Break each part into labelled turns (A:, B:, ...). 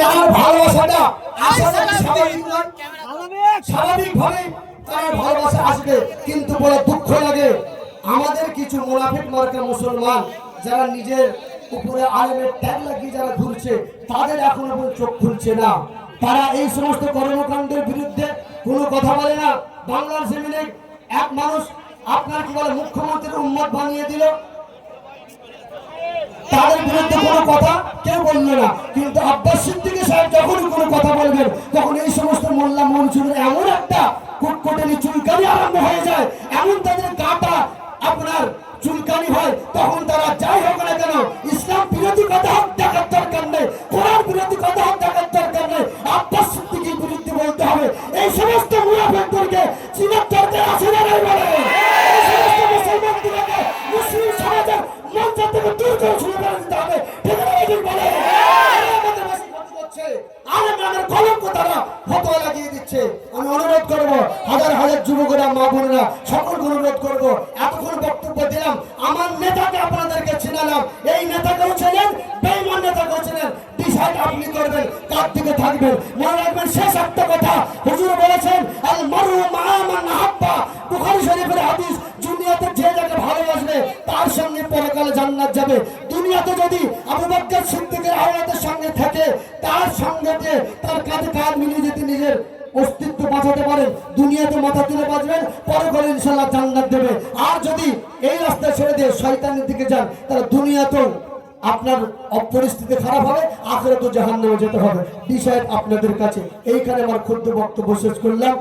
A: তার ভালোবাসাটা আসলে স্বাভাবিক নয় স্বাভাবিকভাবে তার ভালোবাসা আসবে কিন্তু বড় দুঃখ লাগে। আমাদের কিছু মোনাফিক মার্কা মুসলমান যারা নিজের উপরে আলেমের ট্যাগ লাগিয়ে যারা ঘুরছে তাদের এখনও পর্যন্ত চোখ খুলছে না। তারা এই সমস্ত কর্মকাণ্ডের বিরুদ্ধে কোনো কথা বলে না। বাংলার জমিনে এক মানুষ আপনার কি বলে মুখ্যমন্ত্রীর উন্মত বানিয়ে দিল? তাদের আব্বাস সিদ্দিকি সাহেব যখনই কোনো কথা বলবেন, তখন এই সমস্ত মোল্লা মনসুরের এমন একটা কুটকুটানি চুলকানি আরম্ভ হয়ে যায়। এমন তাদের বোনেরা অনুরোধ করব, এতক্ষণ বক্তব্য দিলাম, আমার নেতাকে আপনাদেরকে চিনালাম। এই নেতাকেও চেনেন, বেইমান নেতাকেও চেনেন। ডিসাইড আপনি করবেন, কার দিকে থাকবেন। মনে রাখবেন, শেষ একটা কথা, হুজুর বলেছেন আল মারু শরীফের হাদিস, দুনিয়াতে যে যাকে ভালোবাসবে, তার সঙ্গে পরকালে জান্নাত যাবে। দুনিয়াতে যদি আবু বকর সিদ্দিকের আওলাদের সঙ্গে থাকে, তার সঙ্গে তার কাঁধে কাঁধ মিলিয়ে যেতে নিজের অস্তিত্ব বাঁচাতে পারেন, দুনিয়াতে মাথা তুলে বাঁচবেন, পরে পরকালে ইনশাল্লাহ জান্নাত দেবে। আর যদি এই রাস্তায় ছেড়ে দিয়ে শয়তানের দিকে যান, তাহলে দুনিয়াতেও আপনার পরিস্থিতি খারাপ হবে আখেরে তো জাহান নামে যেতে হবে। বিষয় আপনাদের কাছে এইখানে আমার ক্ষুদ্র বক্তব্য শেষ করলাম।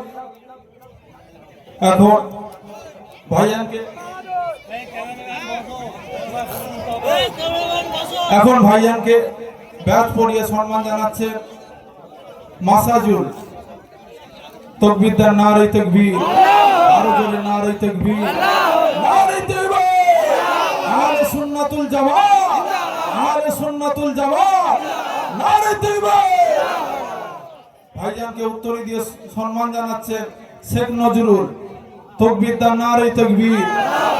B: এখন ভাইজানকে এখন ভাইজানকে ব্যাচ পড়িয়ে সম্মান জানাচ্ছে মাসাজুল। তকবিদ্যার নারী তকবীর। আরও জোরে নারী তকবীর। নারী তকবীর। সুন্নাতুল জামাত। সুন্নাতুল জামাত। নারী তকবীর। ভাইজানকে উত্তরে দিয়ে সম্মান জানাচ্ছে শেখ নজরুল। তকবিদ্যার নারী তকবীর।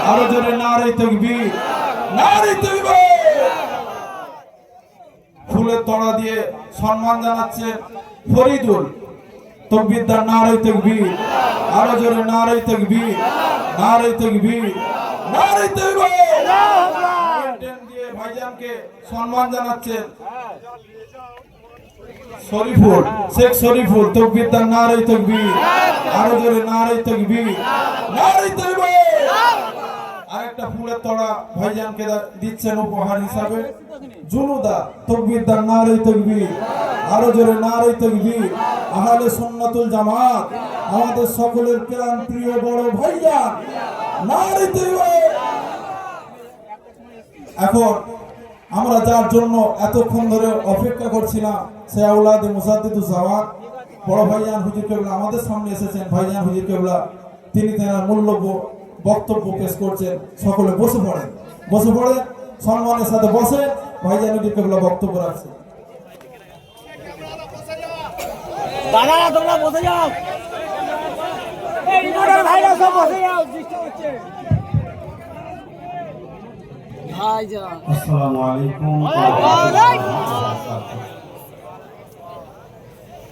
B: আরও জোরে নারী তকবীর। নারী তকবীর। ফুলের তড়া দিয়ে সম্মান জানাচ্ছে ফরিদুল। তকবিদ্যার নারী তকবীর। আরও জোরে নারী তকবীর নারী তকবীর নারী তকবীর। সম্মান জানাচ্ছে শরীফুল, শেখ শরীফুল তকবিদ্যার নারী তকবীর। আরও জোরে নারী তকবীর নারী তকবীর। আরেকটা ফুলের তড়া ভাইজানকে দা- দিচ্ছেন উপহার হিসাবে। জুনুদা তকবিদ্যার নারী তকবীর। আরও জোরে নারী তকবীর। আহলে সুন্নাতুল জামাত, আমাদের সকলের প্রাণ প্রিয় বড় ভাইয়া নারী তকবীর এখন আমরা যার জন্য এতক্ষণ ধরে অপেক্ষা করছিলাম, সে আউলাদে মুসাদ্দিদুজ জামান বড় ভাইজান হুজুর কেবলা আমাদের সামনে এসেছেন ভাইজান হুজুর কেবলা। তিনি তেনার মূল্য বক্তব্য পেশ করছেন, সকলে বসে পড়েন। বসে পড়েন, সম্মানের সাথে বসে ভাইজান হুজুর কেবলা বক্তব্য রাখছেন।
C: দাদারা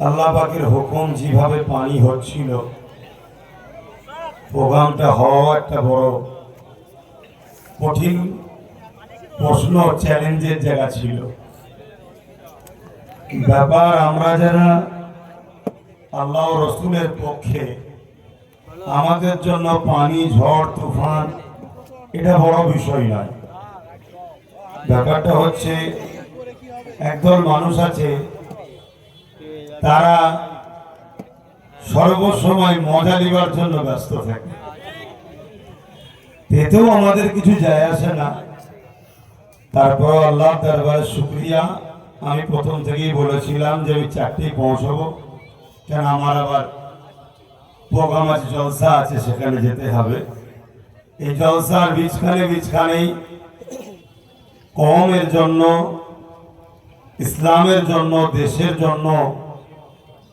D: আল্লাহ হুকুম যেভাবে পানি হচ্ছিল, প্রোগ্রামটা হওয়া একটা বড় কঠিন প্রশ্ন, চ্যালেঞ্জের জায়গা ছিল। ব্যাপার, আমরা যারা আল্লাহ রসুলের পক্ষে আমাদের জন্য পানি, ঝড়, তুফান, এটা বড় বিষয় নয়। ব্যাপারটা হচ্ছে, একদল মানুষ আছে, তারা সর্বসময় মজা নেবার জন্য ব্যস্ত থাকে। এতেও আমাদের কিছু যায় আসে না। তারপর আল্লাহ দরবারে শুক্রিয়া। আমি প্রথম থেকেই বলেছিলাম যে আমি চারটেই পৌঁছবো। কেন আমার আবার প্রোগ্রাম আছে জলসা আছে সেখানে যেতে হবে? এই জলসার বীজখানে বীজখানেই কমের জন্য, ইসলামের জন্য, দেশের জন্য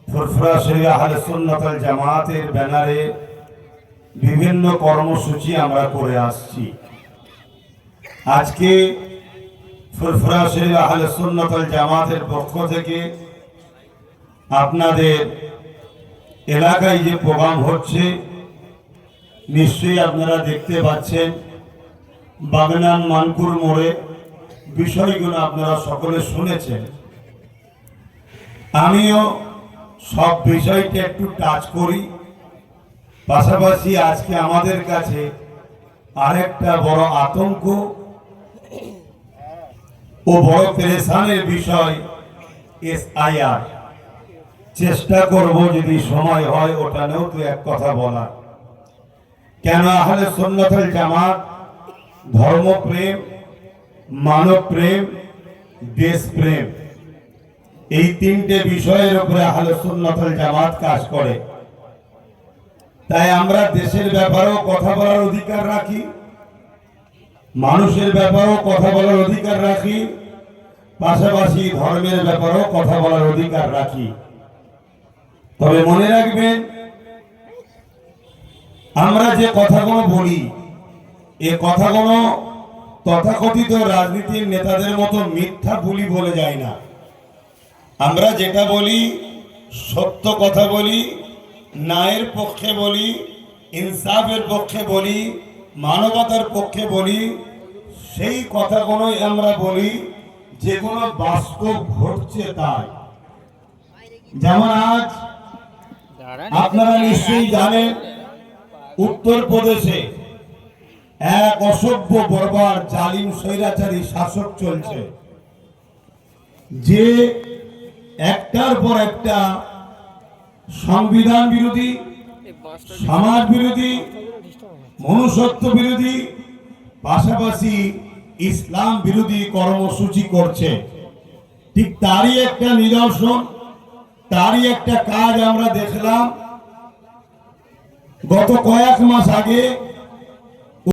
D: ফুরফুরা সুন্নাতুল জামাতের ব্যানারে বিভিন্ন কর্মসূচি আমরা করে আসছি। আজকে ফুরফুরা শরীর আহলে সুন্নাতুল জামাতের পক্ষ থেকে আপনাদের এলাকায় যে প্রোগ্রাম হচ্ছে, নিশ্চয়ই আপনারা দেখতে পাচ্ছেন, বাগনান মানকুর মোড়ে বিষয়গুলো আপনারা সকলে শুনেছেন। আমিও সব বিষয়টা একটু টাচ করি। পাশাপাশি আজকে আমাদের কাছে আরেকটা বড় আতঙ্ক ও বড় পেরেশানের বিষয় এসআইআর। চেষ্টা করব যদি সময় হয়, ওটা নিয়েও দু এক কথা বলার। কেন আহলে সুন্নতুল জামাত ধর্মপ্রেম মানব প্রেম দেশপ্রেম, এই তিনটে বিষয়ের উপরে আহলে সুন্নতুল জামাত কাজ করে। তাই আমরা দেশের ব্যাপারেও কথা বলার অধিকার রাখি, মানুষের ব্যাপারেও কথা বলার অধিকার রাখি, পাশাপাশি ধর্মের ব্যাপারেও কথা বলার অধিকার রাখি। তবে মনে রাখবেন আমরা যে কথাগুলো বলি, এ কথাগুলো তথাকথিত রাজনীতির নেতাদের মতো মিথ্যা বলি বলে যায় না। আমরা যেটা বলি, সত্য কথা বলি, ন্যায়ের পক্ষে বলি, ইনসাফের পক্ষে বলি, মানবতার পক্ষে বলি, সেই কথাগুলোই আমরা বলি, যেগুলো বাস্তব ঘটছে তাই। যেমন আজ আপনারা নিশ্চয়ই জানেন উত্তরপ্রদেশে এক অসভ্য বর্বর জালিম স্বৈরাচারী শাসক চলছে। যে একটার পর একটা সংবিধান বিরোধী সমাজ বিরোধী মনুষ্যত্ব বিরোধী পাশাপাশি ইসলাম বিরোধী কর্মসূচি করছে। ঠিক তারই একটা নিদর্শন তারই একটা কাজ আমরা দেখলাম। গত কয়েক মাস আগে